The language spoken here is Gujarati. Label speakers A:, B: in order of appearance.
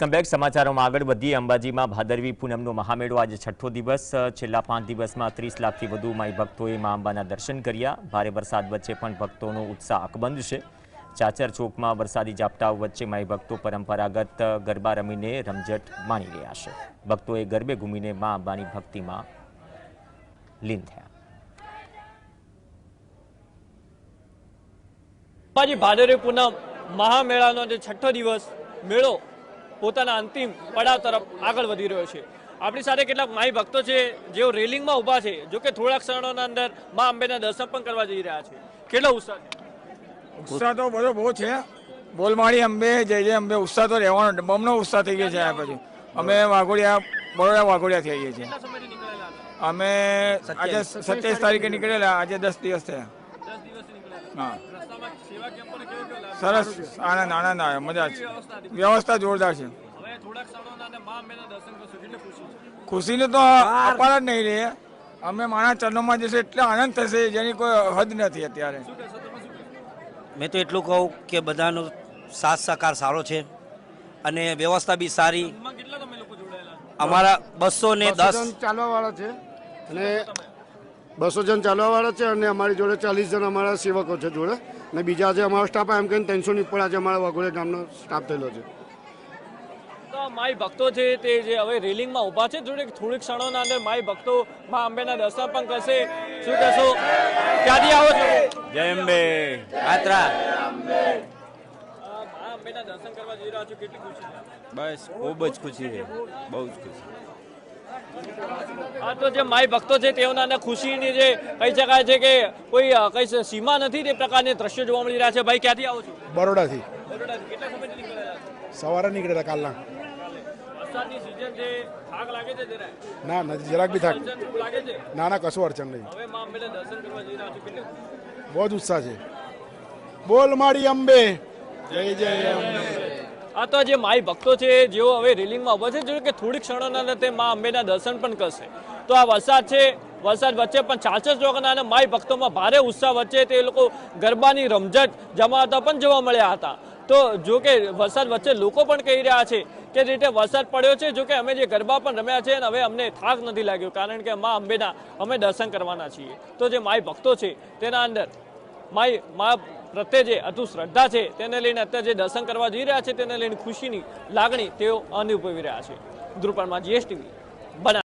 A: કમબેક સમાચારોમાં આગળ વધીએ. અંબાજીમાં ભાદરવી પૂનમનો મહામેળો આજે છઠ્ઠો દિવસ. છેલ્લા પાંચ દિવસમાં ત્રીસ લાખથી વધુ માઈ ભક્તોએ મા અંબાના દર્શન કર્યા. ભારે વરસાદ વચ્ચે પણ ભક્તોનો ઉત્સાહ અકબંધ છે. ચાચર ચોકમાં વરસાદી ઝાપટાઓ વચ્ચે માઈ ભક્તો પરંપરાગત ગરબા રમીને રમઝટ માણી રહ્યા છે. ભક્તોએ ગરબે ઘૂમીને મા અંબાની ભક્તિમાં લીન થયા.
B: અંબાજી ભાદરવી પૂનમ મહામેળાનો જે છઠ્ઠો દિવસ મેળો પોતાના અંતિમ પડાવ તરફ આગળ વધી રહ્યો છે. આપણી સાથે કેટલાક માઈ ભક્તો છે જેઓ રેલિંગમાં ઊભા છે જો કે થોડાક ક્ષણોના અંદર મા અંબેના દર્શન પણ કરવા જઈ રહ્યા છે. કેટલો ઉત્સાહ છે?
C: ઉત્સાહ તો બધો બહુ છે. બોલમાળી અંબે જય જય અંબે ઉત્સાહ તો રહેવાનો બમનો ઉત્સાહ થઈ ગયો છે આ પછી. અમે વાઘોડિયા બરોડા
B: વાઘોડિયા થઈ ગયા છીએ
C: અમે આજે સત્યાવીસ તારીખે નીકળેલા આજે દસ દિવસ થયા. હા.
B: રસ્તામાં સેવા કેમ્પોને કેવો કેવો લાગે
C: સરસ. આનંદ આનંદ આવે. મજા છે.
B: વ્યવસ્થા
C: જોરદાર છે. ખુશીને તો અપાર જ નહીં રહે અમે મારા ચરણોમાં જશે એટલે આનંદ થશે. જેની કોઈ હદ નથી અત્યારે.
D: મેં તો એટલું કહું કે બધાનો સાથ સહકાર સારો છે. અને વ્યવસ્થા બી સારી.
B: એમાં કેટલા તમે લોકો જોડાયેલા?
D: અમારા બસો ને દસ
E: ચાલવા વાળા છે. અને બસો જણ ચાલવાવાળા છે અને અમારી જોડે ચાલીસ જણ અમારા સેવકો છે જોડે. અને બીજા જે અમારો સ્ટાફ એમ કહીને ત્રણસોની ઉપર આજે અમારા વાઘોડિયા ગામનો સ્ટાફ થયેલો છે.
B: માય ભક્તો છે તે જે હવે રેલિંગમાં ઊભા છે જોડે થોડીક ક્ષણોના અંદર માય ભક્તો માં અંબેના દર્શન પણ કરશે. શું કહેશો? ક્યાંથી આવો છો?
A: જય અંબે.
B: આત્રા. અંબેના દર્શન કરવા જઈ રહ્યા છો કેટલી ખુશી
F: બસ ખૂબ જ ખુશી છે. બહુ જ ખુશી.
B: આ તો જે માય ભક્તો છે તેઓના ખુશીની જે કહી શકાય છે કે કોઈ કઈ સીમા નથી તે પ્રકારની દ્રશ્યો જોવા મળી રહ્યા છે. ભાઈ ક્યાંથી આવો છો?
G: બરોડાથી. સવારે નીકળેલા કાલના. ના નથી જરાક બી થાક. ના ના કશું અડચણ નહીં. બહુ જ ઉત્સાહ છે. બોલ મારી અંબે. જય જય અંબે.
B: આ તો જે માઈ ભક્તો છે, જેઓ હવે રેલિંગમાં ઊભા છે. જો કે થોડીક ક્ષણોના તે મા અંબેના દર્શન પણ કરશે. તો આ વરસાદ છે, વરસાદ વચ્ચે પણ ચાચર ચોકના અને માઈ ભક્તોમાં ભારે ઉત્સાહ વચ્ચે તે લોકો ગરબાની રમઝટ જમાવતા પણ જોવા મળ્યા હતા. તો જો કે વરસાદ વચ્ચે લોકો પણ કહી રહ્યા છે કે રીતે વરસાદ પડ્યો છે, જો કે અમે જે ગરબા પણ રમ્યા છે અને હવે અમને થાક નથી લાગ્યો, કારણ કે મા અંબેના અમે દર્શન કરવાના છીએ. તો જે માય ભક્તો છે, તેના અંદર માઈ મા પ્રત્યે જે અતુ શ્રદ્ધા છે, તેને લઈને અત્યારે જે દર્શન કરવા જઈ રહ્યા છે, તેને લઈને ખુશીની લાગણી તેઓ અનુભવી રહ્યા છે. ધ્રુપણમાં જીએસટીવી બના